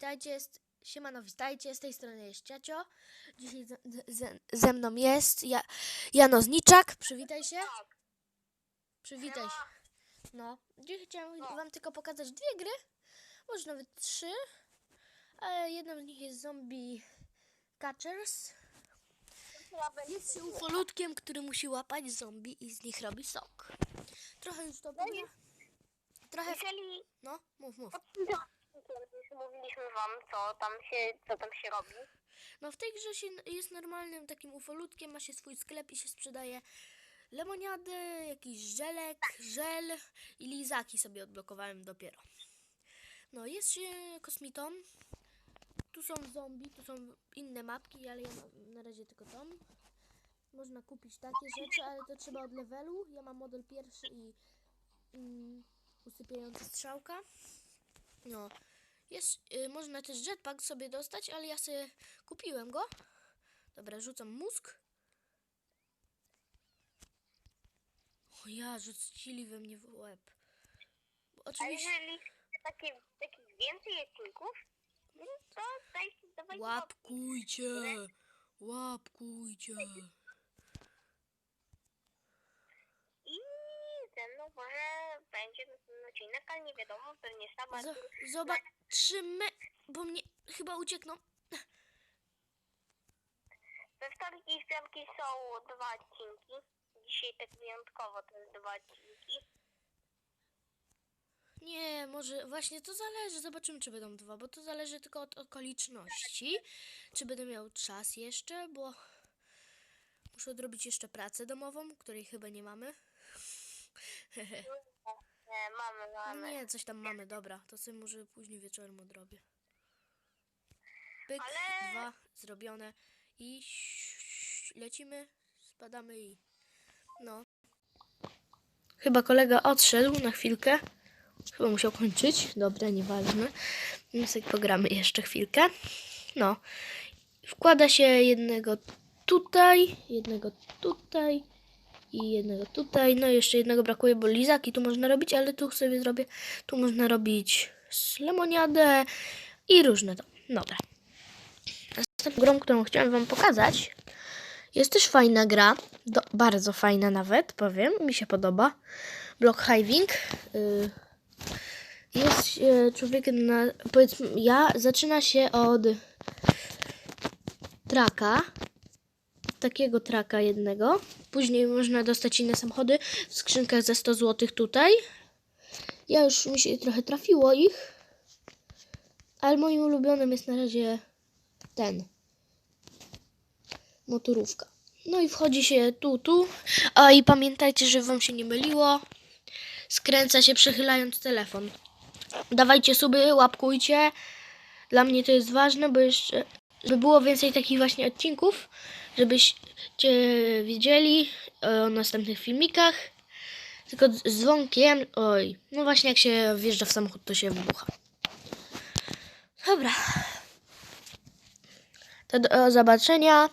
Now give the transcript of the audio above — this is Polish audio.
witajcie, jest, siemano, witajcie, z tej strony jest Ciacio. Dzisiaj ze, ze, ze mną jest ja, Jano Zniczak, przywitaj się. Przywitaj się. No, dzisiaj chciałam wam tylko pokazać dwie gry, może nawet trzy. Ale jedną z nich jest Zombie Catchers. Jest się ufolutkiem, który musi łapać zombie i z nich robi sok. Trochę już to było. Trochę, no, mów, mów. Mówiliśmy wam, co tam się, co tam się robi. No w tej grze się jest normalnym takim ufolutkiem, ma się swój sklep i się sprzedaje lemoniady, jakiś żelek, żel i lizaki sobie odblokowałem dopiero. No jest się kosmitą. Tu są zombie, tu są inne mapki, ale ja mam na razie tylko tą. Można kupić takie rzeczy, ale to trzeba od levelu. Ja mam model pierwszy i mm, strzałka. No, jest, y, można też jetpack sobie dostać, ale ja sobie kupiłem go. Dobra, rzucam mózg. O ja, rzucili we mnie w łeb. Bo A Oczywiście jeżeli takie, takich więcej odcinków, no to dajcie, dawajcie łapkujcie, łapkujcie. I ten, no może będzie odcinek, ale nie wiadomo, pewnie sama. Z- zobaczymy, bo mnie chyba uciekną. We wtorki i piątki są dwa odcinki. Dzisiaj tak wyjątkowo to jest dwa odcinki. Nie, może właśnie to zależy. Zobaczymy, czy będą dwa, bo to zależy tylko od okoliczności. Czy będę miał czas jeszcze, bo muszę odrobić jeszcze pracę domową, której chyba nie mamy. Nie, mamy, No mamy. nie, coś tam mamy, dobra. To sobie może później wieczorem odrobię. Pyk, Ale- dwa, zrobione. I lecimy, spadamy i... No. Chyba kolega odszedł na chwilkę. Chyba musiał kończyć. Dobra, nieważne. My sobie pogramy jeszcze chwilkę. No. Wkłada się jednego tutaj, jednego tutaj i jednego tutaj. No jeszcze jednego brakuje, bo lizaki tu można robić, ale tu sobie zrobię. Tu można robić lemoniadę i różne to. Dobra. Następną grą, którą chciałem wam pokazać, jest też fajna gra. Do, bardzo fajna nawet, powiem. Mi się podoba. Block Hiving. Y, jest e, człowiekiem na. Powiedzmy, ja zaczyna się od traka. Takiego traka jednego. Później można dostać inne samochody w skrzynkach za 100 zł tutaj. Ja już mi się trochę trafiło ich. Ale moim ulubionym jest na razie ten. Motorówka. No i wchodzi się tu, tu. A i pamiętajcie, że wam się nie myliło. Skręca się przechylając telefon. Dawajcie suby, łapkujcie. Dla mnie to jest ważne, bo jeszcze, żeby było więcej takich właśnie odcinków, żebyście wiedzieli o następnych filmikach. Tylko z dzwonkiem, oj, no właśnie jak się wjeżdża w samochód, to się wybucha. Dobra. To do zobaczenia.